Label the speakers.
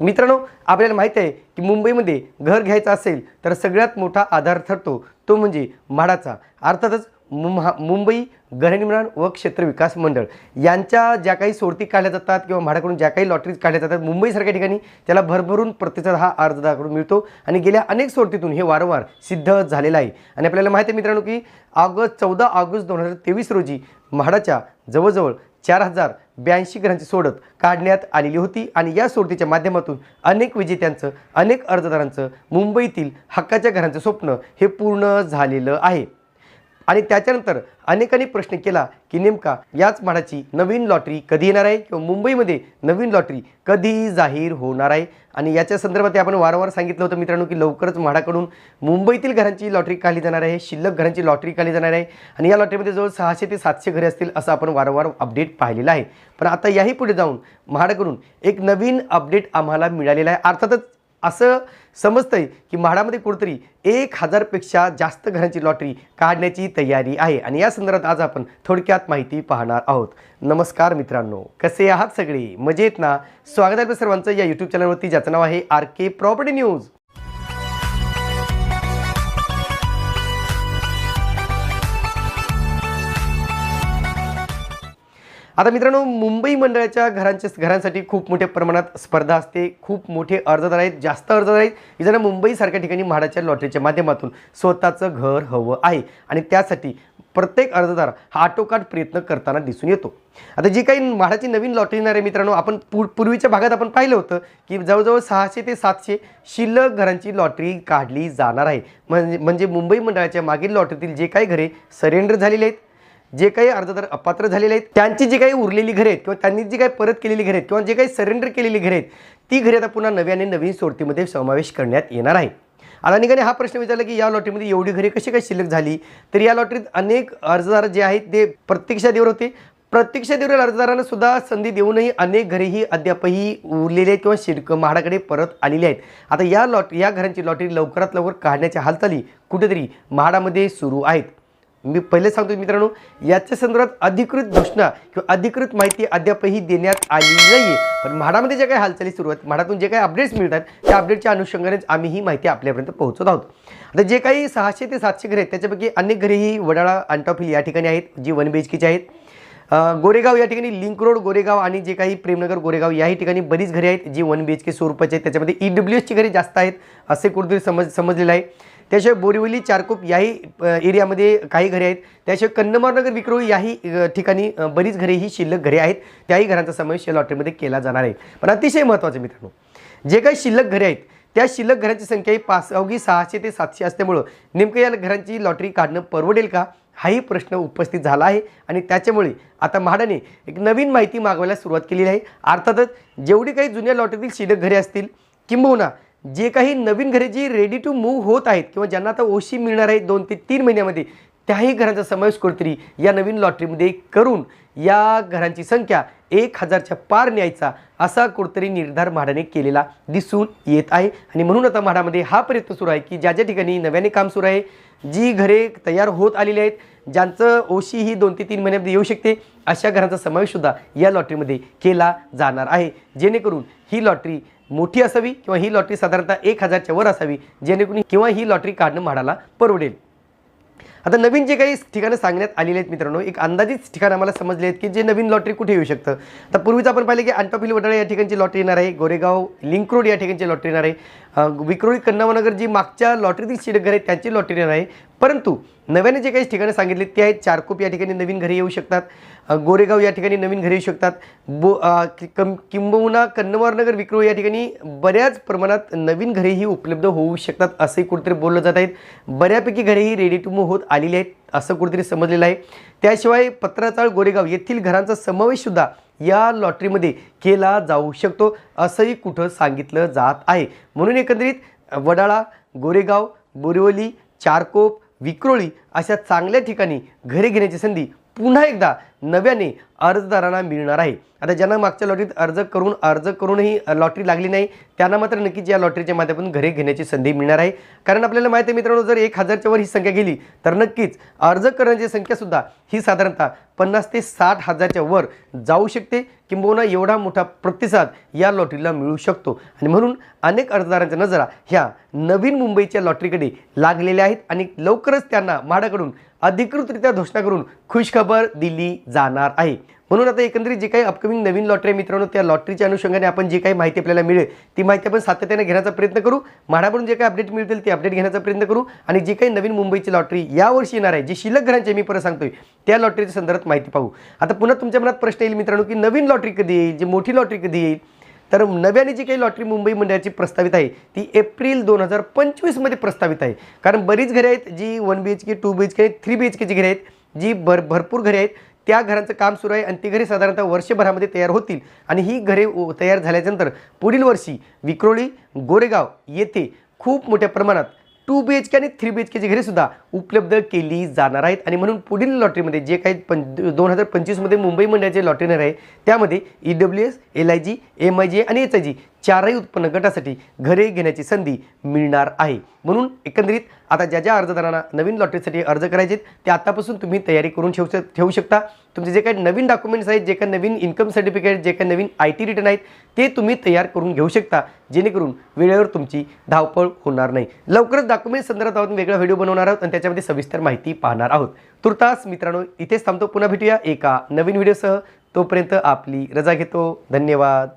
Speaker 1: मित्रांनो आपल्याला माहीत आहे की मुंबईमध्ये घर घ्यायचं असेल तर सगळ्यात मोठा आधार ठरतो तो म्हणजे म्हाडाचा. अर्थातच मुंहा मुंबई गृहनिर्माण व क्षेत्र विकास मंडळ. यांच्या ज्या काही सोडती काढल्या जातात किंवा म्हाडाकडून ज्या काही लॉटरीज काढल्या जातात मुंबईसारख्या ठिकाणी त्याला भरभरून प्रतिसाद हा अर्जदाराकडून मिळतो. आणि गेल्या अनेक सोडतीतून हे वारंवार सिद्ध झालेलं आहे. आणि आपल्याला माहिती आहे मित्रांनो की ऑगस्ट चौदा ऑगस्ट दोन हजार तेवीस रोजी म्हाडाच्या जवळजवळ चार हजार ब्याऐंशी घरांची सोडत काढण्यात आलेली होती आणि या सोडतीच्या माध्यमातून अनेक विजेत्यांचं अनेक अर्जदारांचं मुंबईतील हक्काच्या घरांचं स्वप्न हे पूर्ण झालेलं आहे. आणि त्याच्यानंतर अनेकांनी प्रश्न केला की नेमका याच म्हाडाची नवीन लॉटरी कधी येणार आहे? किंवा मुंबईमध्ये नवीन लॉटरी कधी जाहीर होणार आहे? आणि याच्या संदर्भात आपण वारंवार सांगितलं होतं मित्रांनो की लवकरच म्हाडाकडून मुंबईतील घरांची लॉटरी काढली जाणार आहे शिल्लक घरांची लॉटरी काढली जाणार आहे आणि या लॉटरीमध्ये जवळ सहाशे ते सातशे घरे असतील असं आपण वारंवार अपडेट पाहिलेलं आहे. पण आता याही पुढे जाऊन म्हाडाकडून एक नवीन अपडेट आम्हाला मिळालेला आहे. अर्थातच असं समजतंय की म्हाडामध्ये कुठेतरी एक हजारपेक्षा जास्त घरांची लॉटरी काढण्याची तयारी आहे. आणि या संदर्भात आज आपण थोडक्यात माहिती पाहणार आहोत. नमस्कार मित्रांनो कसे आहात सगळे? मजेत ना? स्वागत आहे सर्वांचं या यूट्यूब चॅनलवरती ज्याचं नाव आहे आर के प्रॉपर्टी न्यूज आता मित्रांनो मुंबई मंडळाच्या घरांच्या घरांसाठी खूप मोठ्या प्रमाणात स्पर्धा असते. खूप मोठे अर्जदार आहेत जास्त अर्जदार आहेत. की ज्यांना मुंबईसारख्या ठिकाणी म्हाडाच्या लॉटरीच्या माध्यमातून स्वतःचं घर हवं आहे. आणि त्यासाठी प्रत्येक अर्जदार हा आटोकाट प्रयत्न करताना दिसून येतो. आता जी काही म्हाडाची नवीन लॉटरी येणार आहे मित्रांनो आपण पूर पूर्वीच्या भागात आपण पाहिलं होतं की जवळजवळ सहाशे ते सातशे शिल्लक घरांची लॉटरी काढली जाणार आहे. म्हणजे म्हणजे मुंबई मंडळाच्या मागील लॉटरीतील जे काही घरे सरेंडर झालेले आहेत जे काही अर्जदार अपात्र झालेले आहेत त्यांची जी काही उरलेली घरे आहेत किंवा त्यांनी जी काही परत केलेली घरे आहेत किंवा जे काही सरेंडर केलेली घरे आहेत ती घरे आता पुन्हा नव्याने नवीन सोडतीमध्ये समावेश करण्यात येणार आहे. आता हा प्रश्न विचारला की या लॉटरीमध्ये एवढी घरे कशी काय शिल्लक झाली? तर या लॉटरीत अनेक अर्जदार जे आहेत ते प्रत्यक्षात देवर होते. प्रत्यक्ष देवरील अर्जदारांना सुद्धा संधी देऊनही अनेक घरेही अद्यापही उरलेले आहेत किंवा शिल्क म्हाडाकडे परत आलेले आहेत. आता या लॉट या घरांची लॉटरी लवकरात लवकर काढण्याच्या हालचाली कुठेतरी म्हाडामध्ये सुरू आहेत. मी पहिले सांगतो मित्रांनो याच्या संदर्भात अधिकृत घोषणा किंवा अधिकृत माहिती अद्यापही देण्यात आली नाही पण म्हाडामध्ये ज्या काही हालचाली सुरू आहेत म्हाडातून जे काही अपडेट्स मिळतात त्या अपडेटच्या अनुषंगानेच आम्ही ही माहिती आपल्यापर्यंत पोहोचत आहोत. आता जे काही सहाशे ते सातशे घरे आहेत त्याच्यापैकी अनेक घरे ही वडाळा अंटाफिल या ठिकाणी आहेत जी वन बी एच केची आहेत. गोरेगाव या ठिकाणी लिंक रोड गोरेगाव आणि जे काही प्रेमनगर गोरेगाव याही ठिकाणी बरीच घरे आहेत जी वन बी एच के स्वरूपाची आहेत. त्याच्यामध्ये ई डब्ल्यू एसची घरे जास्त आहेत असे कुठेतरी समज समजलेलं आहे. त्याशिवाय बोरिवली चारकोप याही एरियामध्ये काही घरे आहेत. त्याशिवाय कन्नमारनगर विक्रोळी याही ठिकाणी बरीच घरे ही शिल्लक घरे आहेत. त्याही घरांचा समावेश या लॉटरीमध्ये केला जाणार आहे. पण अतिशय महत्त्वाचं मित्रांनो जे काही शिल्लक घरे आहेत त्या शिल्लक घरांची संख्या ही पाच अवघी सहाशे ते सातशे असल्यामुळं नेमकं या घरांची लॉटरी काढणं परवडेल का? हाही प्रश्न उपस्थित झाला आहे आणि त्याच्यामुळे आता म्हाडाने एक नवीन माहिती मागवायला सुरुवात केलेली आहे. अर्थातच जेवढी काही जुन्या लॉटरीतील शिल्लक घरे असतील किंबहुना जे काही नवीन घरे जी रेडी टू मूव्ह होत आहेत किंवा ज्यांना आता ओशी मिळणार आहे दोन ते तीन महिन्यामध्ये त्याही घरांचा समावेश कुठेतरी या नवीन लॉटरीमध्ये करून या घरांची संख्या एक हजारच्या पार न्यायचा असा कुठतरी निर्धार म्हाडाने केलेला दिसून येत आहे. आणि म्हणून आता म्हाडामध्ये हा प्रयत्न सुरू आहे की ज्या ज्या ठिकाणी नव्याने काम सुरू आहे जी घरे तयार होत आलेली आहेत ज्यांचं ओशी ही दोन ते तीन महिन्यामध्ये येऊ शकते अशा घरांचा समावेशसुद्धा या लॉटरीमध्ये केला जाणार आहे. जेणेकरून ही लॉटरी मोठी असावी किंवा ही लॉटरी साधारणतः एक हजारच्या वर असावी जेणेकरून किंवा ही लॉटरी काढणं म्हाडाला परवडेल. आता नवीन जे काही ठिकाणं सांगण्यात आलेली आहेत मित्रांनो एक अंदाजित ठिकाण आम्हाला समजले आहेत की जे नवीन लॉटरी कुठे येऊ शकतं. आता पूर्वीच आपण पाहिलं की अंटॉपिल वडाळा या ठिकाणची लॉटरी येणार आहे गोरेगाव लिंक रोड या ठिकाणची लॉटरी येणार आहे. विक्रोळी कन्नामनगर जी मागच्या लॉटरीतील शिडक घर आहेत त्यांची लॉटरी आहे. परंतु नव्याने जे काही ठिकाणं सांगितले ते आहेत चारकोप. या ठिकाणी नवीन घरे येऊ शकतात. गोरेगाव या ठिकाणी नवीन घरे येऊ शकतात. बो कि- कम किंबहुना कन्नवारनगर विक्रोळ या ठिकाणी बऱ्याच प्रमाणात नवीन घरेही उपलब्ध होऊ शकतात असंही कुठेतरी बोललं जात आहेत. बऱ्यापैकी घरेही रेडी टू मूव्ह होत आलेली आहेत असं कुठेतरी समजलेलं आहे. त्याशिवाय पत्राचाळ गोरेगाव येथील घरांचा समावेशसुद्धा या लॉटरीमध्ये केला जाऊ शकतो असंही कुठं सांगितलं जात आहे. म्हणून एकंदरीत वडाळा गोरेगाव बोरिवली चारकोप विक्रोळी अशा चांगल्या ठिकाणी घरे घेण्याची संधी पुन्हा एकदा नव्याने अर्जदारांना मिळणार आहे. आता ज्यांना मागच्या लॉटरीत अर्ज करून अर्ज करूनही लॉटरी लागली नाही त्यांना मात्र नक्कीच या लॉटरीच्या माध्यमातून घरे घेण्याची संधी मिळणार आहे. कारण आपल्याला माहिती आहे मित्रांनो जर एक हजारच्या वर ही संख्या गेली तर नक्कीच अर्ज करण्याची संख्यासुद्धा ही साधारणतः पन्नास ते साठ हजारच्या वर जाऊ शकते किंबहुना एवढा मोठा प्रतिसाद या लॉटरीला मिळू शकतो. आणि म्हणून अनेक अर्जदारांच्या नजरा ह्या नवीन मुंबईच्या लॉटरीकडे लागलेल्या आहेत. आणि लवकरच त्यांना म्हाडाकडून अधिकृतरित्या घोषणा करून खुशखबर दिली जाणार आहे. म्हणून आता एकंदरीत जी काही अपकमिंग नवीन लॉटरी आहे मित्रांनो त्या लॉटरीच्या अनुषंगाने आपण जी काही माहिती आपल्याला मिळेल ती माहिती आपण सातत्याने घेण्याचा प्रयत्न करू. म्हाडावरून जे काही अपडेट मिळतील ते अपडेट घेण्याचा प्रयत्न करू. आणि जी काही नवीन मुंबईची लॉटरी यावर्षी येणार आहे जी शिल्लक घरांची मी परत सांगतोय त्या लॉटरीच्या संदर्भात माहिती पाहू. आता पुन्हा तुमच्या मनात प्रश्न येईल मित्रांनो की नवीन लॉटरी कधी येईल जी मोठी लॉटरी कधी येईल? तर नव्याने जी काही लॉटरी मुंबई मंडळाची प्रस्तावित आहे ती एप्रिल दोन हजार पंचवीसमध्ये प्रस्तावित आहे. कारण बरीच घरे आहेत जी one B H K two B H K three B H केची घरे आहेत जी भर भरपूर घरे आहेत. त्या घरांचं काम सुरू आहे आणि ती घरे साधारणतः वर्षभरामध्ये तयार होतील. आणि ही घरे उ- तयार झाल्याच्यानंतर पुढील वर्षी विक्रोळी गोरेगाव येथे खूप मोठ्या प्रमाणात टू बी एच के आणि थ्री बी एच केची घरे सुद्धा उपलब्ध केली जाणार आहेत. आणि म्हणून पुढील लॉटरीमध्ये जे काही पं दोन हजार पंचवीसमध्ये मुंबई मंडळाचे लॉटरीनर आहे त्यामध्ये E W S L I G M I G आणि एच आय जी चारही उत्पन्न गटासाठी घरे घेण्याची संधी मिळणार आहे. म्हणून एकंदरीत आता ज्या ज्या अर्जदारांना नवीन लॉटरीसाठी अर्ज करायचे आहेत, ते आतापासून तुम्ही तयारी करून ठेवू शक- ठेवू शकता. तुमचे जे काही नवीन डॉक्युमेंट्स आहेत जे काही नवीन इन्कम सर्टिफिकेट जे काही नवीन आय टी रिटर्न आहेत ते तुम्ही तयार करून घेऊ शकता. जेणेकरून वेळेवर तुमची धावपळ होणार नाही. लवकरच डॉक्युमेंट संदर्भात आपण वेगळा व्हिडिओ बनवणार आहोत आणि त्याच्यामध्ये सविस्तर माहिती पाहणार आहोत. तुर्तास मित्रांनो इथेच थांबतो. पुन्हा भेटूया एका नवीन व्हिडिओसह. तोपर्यंत आपली रजा घेतो. धन्यवाद.